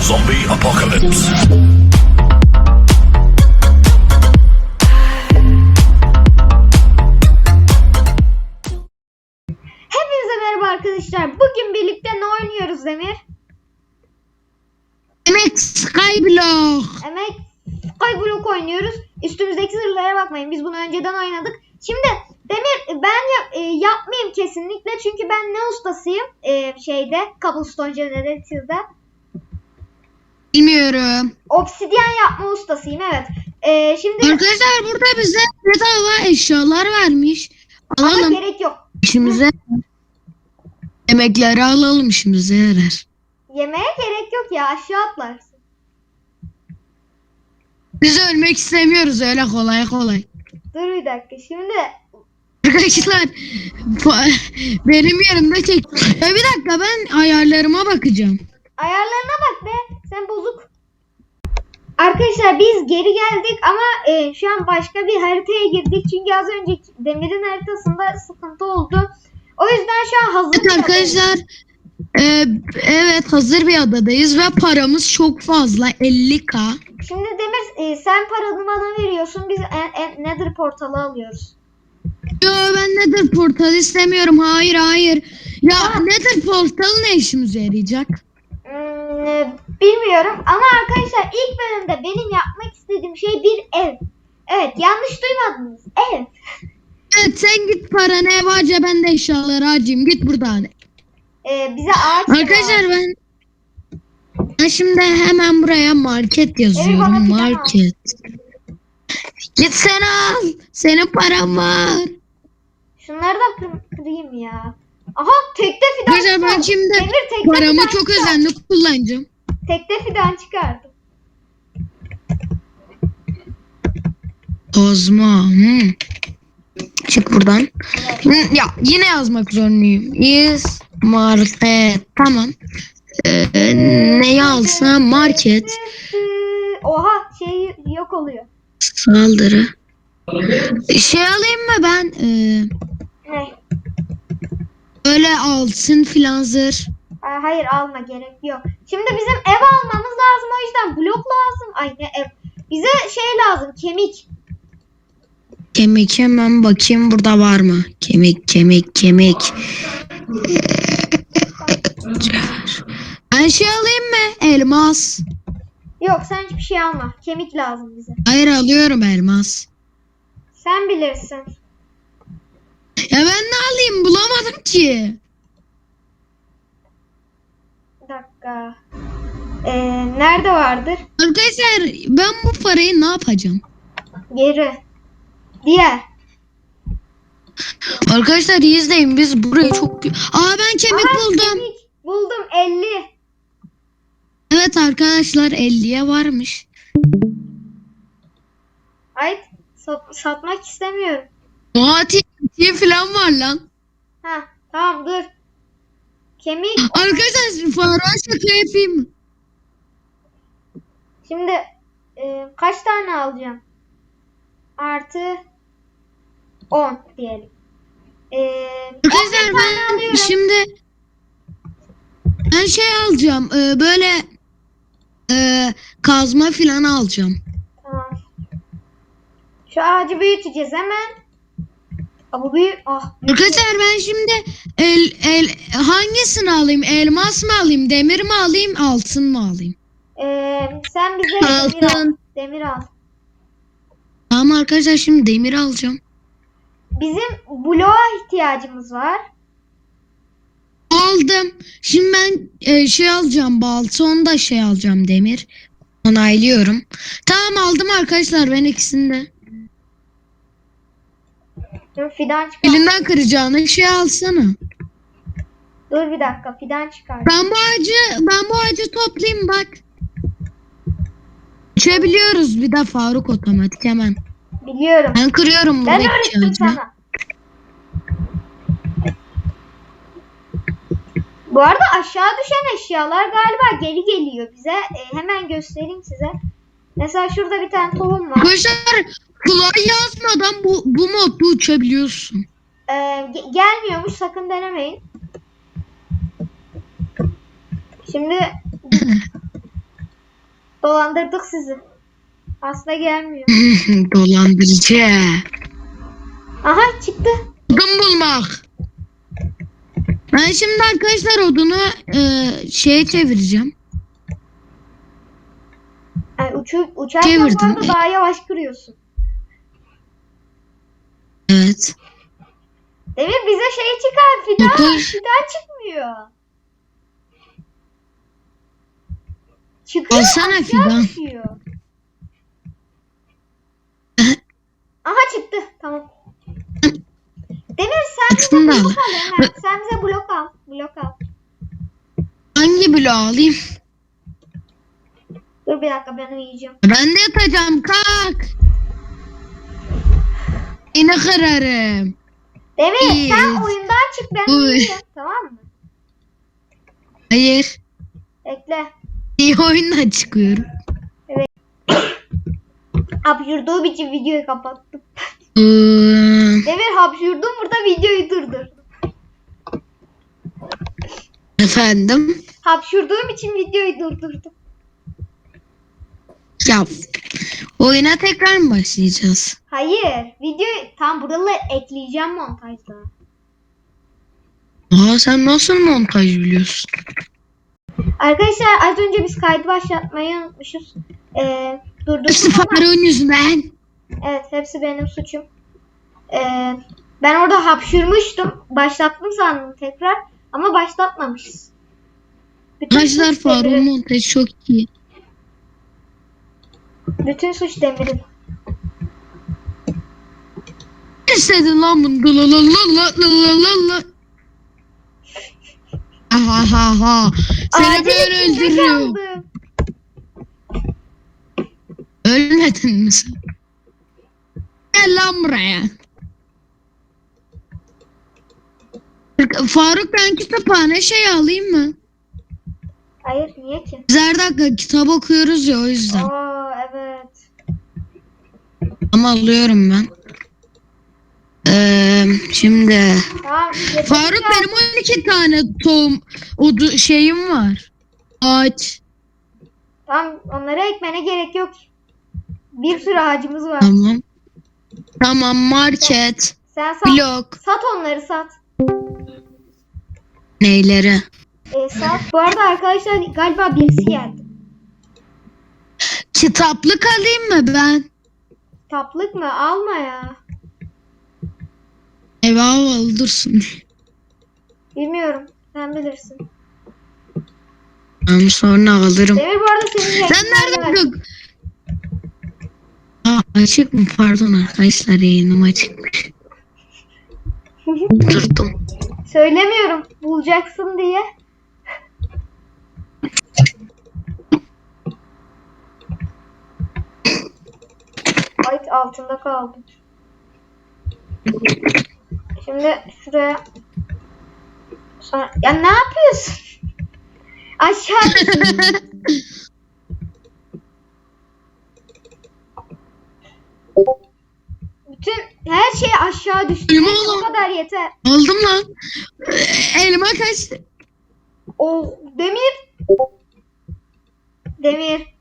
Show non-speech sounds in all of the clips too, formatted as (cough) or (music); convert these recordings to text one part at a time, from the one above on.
Zombie apocalypse. Hepinize merhaba arkadaşlar. Bugün birlikte ne oynuyoruz Demir? Emek Skyblock. Emek Skyblock oynuyoruz. Üstümüzdeki zırhlara bakmayın. Biz bunu önceden oynadık. Şimdi Demir ben yap- e, yapmayayım kesinlikle. Çünkü ben ne ustasıyım? E, şeyde Cobblestone Generators'da. Bilmiyorum. Obsidyen yapma ustasıyım evet. E, şimdi Arkadaşlar burada bize bedava eşyalar vermiş. ama Alalım. gerek yok. İşimize emekleri alalım işimize yarar. Yemeğe gerek yok ya aşağı atlarsın. Biz ölmek istemiyoruz öyle kolay kolay. Dur bir dakika şimdi Arkadaşlar fa- benim yerimde çek. Ya bir dakika ben ayarlarıma bakacağım. Ayarlarına Sen bozuk. Arkadaşlar biz geri geldik ama e, şu an başka bir haritaya girdik. Çünkü az önce Demir'in haritasında sıkıntı oldu. O yüzden şu an hazır Evet arkadaşlar e, evet hazır bir adadayız ve paramız çok fazla 50k. Şimdi Demir e, sen paranı bana veriyorsun. Biz en, en, Nether portalı alıyoruz. Yo ben Nether portal istemiyorum. Hayır hayır. Ya Nether portal ne işimize yarayacak? Hmm, e, bilmiyorum ama arkadaşlar ilk bölümde benim yapmak istediğim şey bir ev. Evet yanlış duymadınız. Ev. Evet sen git paranı ev harca ben de eşyaları harcayayım. Git buradan. E, bize ağaç. Arkadaşlar ben ben şimdi hemen buraya market yazıyorum. al. Market. Git sen al. Senin paran var. Şunları da kır- kırayım ya. Aha tekte fidan Arkadaşlar ben şimdi Demir paramı çok özenli kullanacağım. Tekte fidan çıkardım. Kozma. Hmm. Çık buradan. Hı, Ya yine yazmak zorundayım. Is market. Tamam. Ee, neyi alsam market. Oha şey yok oluyor. Saldırı. Şey alayım mı ben? Ee, Ne? öyle altın filan zırh. Aa, Hayır alma gerek yok. Şimdi bizim ev almamız lazım o yüzden blok lazım. Ay ne ev. Bize şey lazım kemik. Kemik hemen bakayım burada var mı? Kemik kemik kemik. Ee, ben şey alayım mı? Elmas. Yok sen hiçbir şey alma. Kemik lazım bize. Hayır alıyorum elmas. Sen bilirsin. Ya ben ne alayım bulamadım ki. Bir dakika. Ee, nerede vardır? Arkadaşlar ben bu parayı ne yapacağım? Geri. Diğer. Arkadaşlar iyi izleyin biz burayı çok... Aa ben kemik Aha, buldum. Kemik. Buldum 50. Evet arkadaşlar 50'ye varmış. Ay sat- satmak istemiyorum. Oha TNT falan var lan. Ha tamam dur. Kemik Arkadaşlar Faruk'a şaka yapayım şimdi e, kaç tane alacağım? Artı 10 diyelim. E, 11 Arkadaşlar ben alıyorum. şimdi ben şey alacağım e, böyle e, kazma falan alacağım. Tamam. Şu ağacı büyüteceğiz hemen. Bu büyü... Ah. Arkadaşlar ben şimdi el, el hangisini alayım? Elmas mı alayım? Demir mi alayım? Altın mı alayım? E, sen bize demir al. Demir al. Tamam arkadaşlar şimdi demir alacağım. Bizim bloğa ihtiyacımız var. Aldım. Şimdi ben e, şey alacağım balta onu da şey alacağım demir. Onaylıyorum. Tamam aldım arkadaşlar ben ikisini de. Dur fidan çıkar. Elinden kıracağını şey alsana. Dur bir dakika fidan çıkar. Ben bu ağacı ben bu ağacı toplayayım bak. Uçabiliyoruz bir de Faruk otomatik hemen. Biliyorum. Ben kırıyorum Ben buradaki öğrettim ağacı. sana. Bu arada aşağı düşen eşyalar galiba geri geliyor bize. Ee, hemen göstereyim size. Mesela şurada bir tane tohum var. Arkadaşlar kolay yazmadan bu, bu modda uçabiliyorsun. Ee, ge- gelmiyormuş sakın denemeyin. Şimdi (laughs) Dolandırdık sizi. Aslında gelmiyor. (laughs) Dolandırıcı. Aha çıktı. Odun bulmak. Ben şimdi arkadaşlar odunu e, şeye çevireceğim. Yani uçu, uçarken bu Çevirdim. arada daha yavaş kırıyorsun. Evet. Demir bize şey çıkar. Fidan, Dokuz. fidan çıkmıyor. Çıkıyor. Alsana aşağı fidan. düşüyor. Aha çıktı. Tamam. Demir sen bize Çıksın da al. blok al hemen. Sen bize blok al. Blok al. Hangi bloğu alayım? Dur bir dakika ben uyuyacağım. Ben de yatacağım kalk. Yine kırarım. Demir İyi. sen oyundan çık ben Uy. uyuyacağım. Tamam mı? Hayır. Bekle. İyi oyundan çıkıyorum. Hapşurduğum için videoyu kapattım. Demir hapşurdum burada videoyu durdur. efendim. Hapşurduğum için videoyu durdurdum. Ya oyuna tekrar mı başlayacağız? Hayır. Videoyu tam buraları ekleyeceğim montajda. Aa sen nasıl montaj biliyorsun? Arkadaşlar az önce biz kaydı başlatmayı unutmuşuz. Ee, durdurduk Hepsi Faruk'un yüzünden. evet hepsi benim suçum. Ee, ben orada hapşurmuştum. Başlattım sandım tekrar. Ama başlatmamışız. Bütün Arkadaşlar suç Demir'in. Faruk'un montajı çok iyi. Bütün suç Demir'in. Ne istedin lan bunu? La la la la la la la. Ha ha ha. Seni içinde öldürüyorum. Ölmedin mi sen? Gel lan buraya. Faruk ben kütüphane şey alayım mı? Hayır niye ki? Biz her dakika kitap okuyoruz ya o yüzden. Evet. Ama alıyorum ben. Ee, şimdi Tamam. Faruk yeterince- benim 12 tane tohum odu şeyim var. Ağaç. Tamam onları ekmene gerek yok. Bir sürü ağacımız var. Tamam. Tamam market. Sen sat, Blok. sat onları sat. Neyleri? Ee, sat. Bu arada arkadaşlar galiba birisi geldi. Kitaplık alayım mı ben? Taplık mı? Alma ya. Eve havalı dursun. Bilmiyorum. Sen bilirsin. Tamam sonra alırım. Demir bu arada senin Sen nereden bak? Aa, açık mı? Pardon arkadaşlar yayınım açıkmış. (laughs) Durdum. Söylemiyorum. Bulacaksın diye. Ay altında kaldım. Şimdi şuraya Sonra... Ya ne yapıyorsun? Aşağı (laughs) Bütün her şey aşağı düştü. Elma oğlum. kadar yeter. Aldım lan. Elma kaçtı. O Demir. Demir.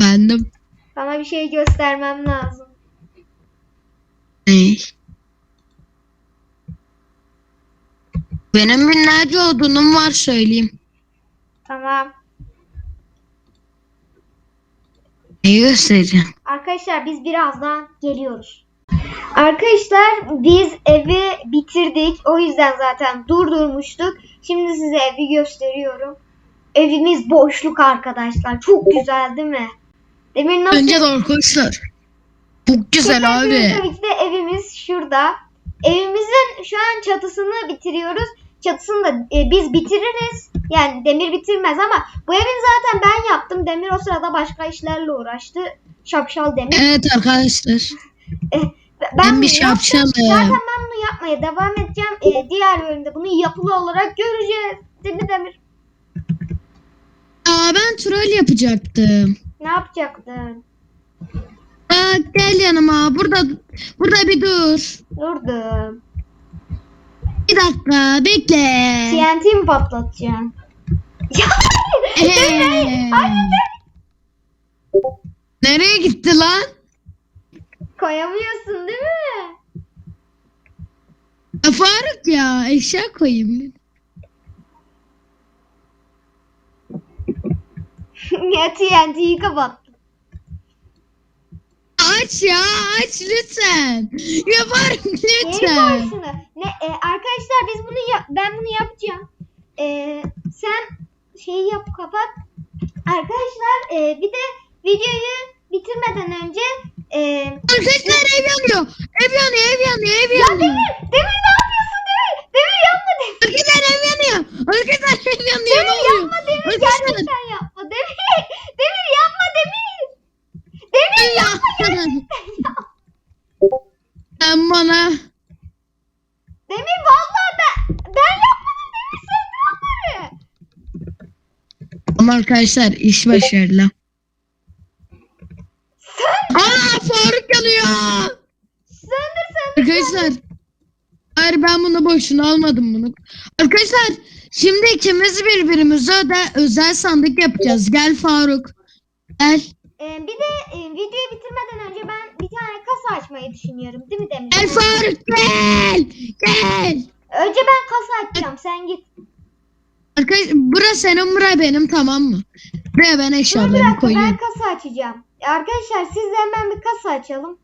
Bendim. Sana bir şey göstermem lazım. Ne? Benim binlerce odunum var söyleyeyim. Tamam. Neyi göstereceğim? Arkadaşlar biz birazdan geliyoruz. Arkadaşlar biz evi bitirdik. O yüzden zaten durdurmuştuk. Şimdi size evi gösteriyorum. Evimiz boşluk arkadaşlar. Çok güzel değil mi? Demir nasıl? Önce de arkadaşlar. Çok güzel abi. Tabii ki de evimiz şurada. Evimizin şu an çatısını bitiriyoruz. Çatısını da e, biz bitiririz. Yani Demir bitirmez ama bu evin zaten ben yaptım. Demir o sırada başka işlerle uğraştı. Şapşal Demir. Evet arkadaşlar. Eh, Ben bir bunu yapacağım. şapşalım. Zaten ben bunu yapmaya devam edeceğim. E, diğer bölümde bunu yapılı olarak göreceğiz. Değil mi Demir? Aa ben troll yapacaktım. Ne yapacaktın? Aa, gel yanıma. Burada burada bir dur. Durdum. Bir dakika bekle. TNT mi patlatacaksın? (laughs) Ee. (laughs) Nereye gitti lan? Koyamıyorsun değil mi? Ya Faruk ya eşya koyayım. Ya TNT'yi kapattım. Aç ya aç lütfen. Ya koy lütfen. Ne, e, arkadaşlar biz bunu yap ben bunu yapacağım. E, sen şeyi yap kapat. Arkadaşlar e, bir de videoyu bitirmeden önce e, Arkadaşlar ev yanıyor. Ev yanıyor ev yanıyor ev ya yanıyor. Demir, Demir ne yapıyorsun Demir? Demir yapma Demir. Arkadaşlar ev yanıyor. Arkadaşlar ev yanıyor ne Demir oluyor? yapma Demir Arkadaşlar gerçekten yapma Demir. (laughs) Demir yapma Demir. Demir ya. yapma gerçekten (laughs) yapma. Sen bana. Demir vallahi ben ben yapmadım Demir sen ne onları? Ama arkadaşlar iş başarılı. Sen Aa Faruk yanıyor. söndür söndür. Arkadaşlar. Hayır ben bunu boşuna almadım bunu. Arkadaşlar şimdi ikimiz birbirimize öde, özel sandık yapacağız. Gel Faruk. Gel. Ee, bir de e, videoyu bitirmeden önce ben bir tane kasa açmayı düşünüyorum değil mi Demir? Gel Faruk gel. Gel. Önce ben kasa açacağım sen git. Arkadaş bura senin bura benim tamam mı? Buraya ben Dur bir eşyalarımı dakika ben koyuyorum. kasa açacağım. E, Arkadaşlar siz de hemen bir kasa açalım.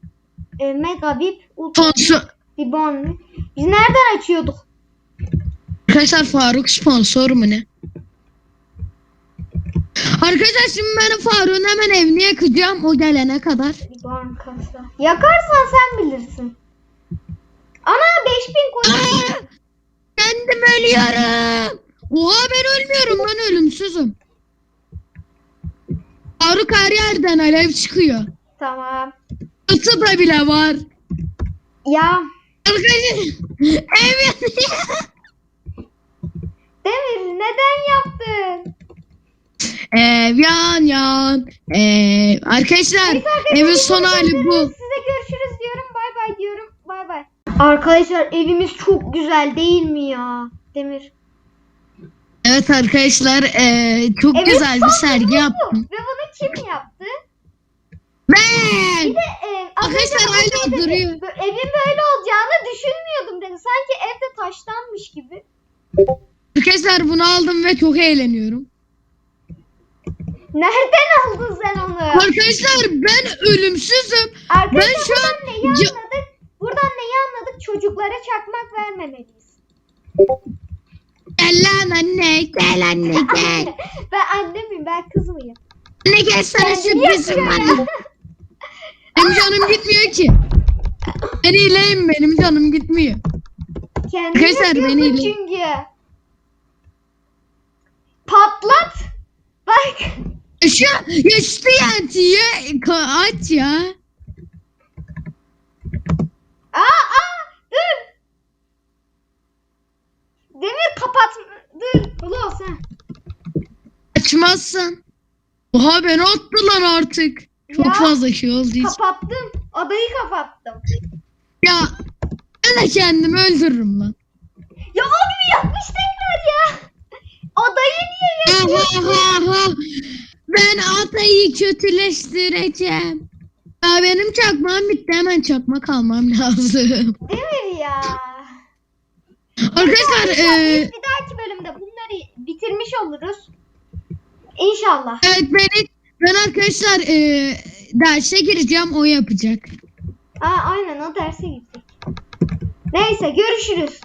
E, Mega Bip, Ultra Sponsor. Bibon. Biz nereden açıyorduk? Arkadaşlar Faruk sponsor mu ne? Arkadaşlar şimdi ben Faruk'un hemen evini yakacağım o gelene kadar. Bibon kasa. Yakarsan sen bilirsin. Ana 5000 koyun. Kendim ölüyorum. Oha ben ölmüyorum ben ölümsüzüm. Faruk her yerden alev çıkıyor. tamam. Da bile var. Ya Arkadaşlar ev yanıyor. Demir neden yaptın? Ev yan yan. Ee, arkadaşlar Neyse arkadaşlar, evin son hali bu. Size görüşürüz diyorum. Bay bay diyorum. Bay bay. Arkadaşlar evimiz çok güzel değil mi ya? Demir. Evet arkadaşlar ee, çok Evet, güzel bir son sergi yaptım. Ve bunu kim yaptı? Ben. Bir de e, az önce Arkadaşlar bana hala şey dedi, duruyor. "Bö- Evin böyle olacağını düşünmüyordum dedi. Sanki evde taşlanmış gibi. Arkadaşlar bunu aldım ve çok eğleniyorum. Nereden aldın sen onu? Arkadaşlar ben ölümsüzüm. Arkadaşlar ben şu an- neyi anladık? Buradan neyi anladık? Çocuklara çakmak vermemeliyiz. Gel lan anne gel anne (laughs) gel. ben anne miyim? Ben kız mıyım? Anne gel sana sürprizim var. Benim canım gitmiyor ki. Ben iyileyim benim canım gitmiyor. Kendini Arkadaşlar, ile- çünkü. Patlat. Bak. Şu ya şu TNT'yi aç ya. Aa, aa, dur. Demir kapat. Dur. Kulağı sen. Açmazsan. Oha beni attı lan artık. Çok Ya, fazla şey oldu hiç. Kapattım. Adayı kapattım. Ya ben de kendimi öldürürüm lan. Ya abi yapmış tekrar ya. Adayı niye yapıyorsun? Ben adayı kötüleştireceğim. Ya benim çakmağım bitti hemen çakmak almam lazım. (laughs) Demir ya. Arkadaşlar biz bir dahaki bölümde bunları bitirmiş oluruz. İnşallah. evet ben, ben arkadaşlar eee derse gireceğim o yapacak. Aa, aynen o derse gittik. Neyse görüşürüz.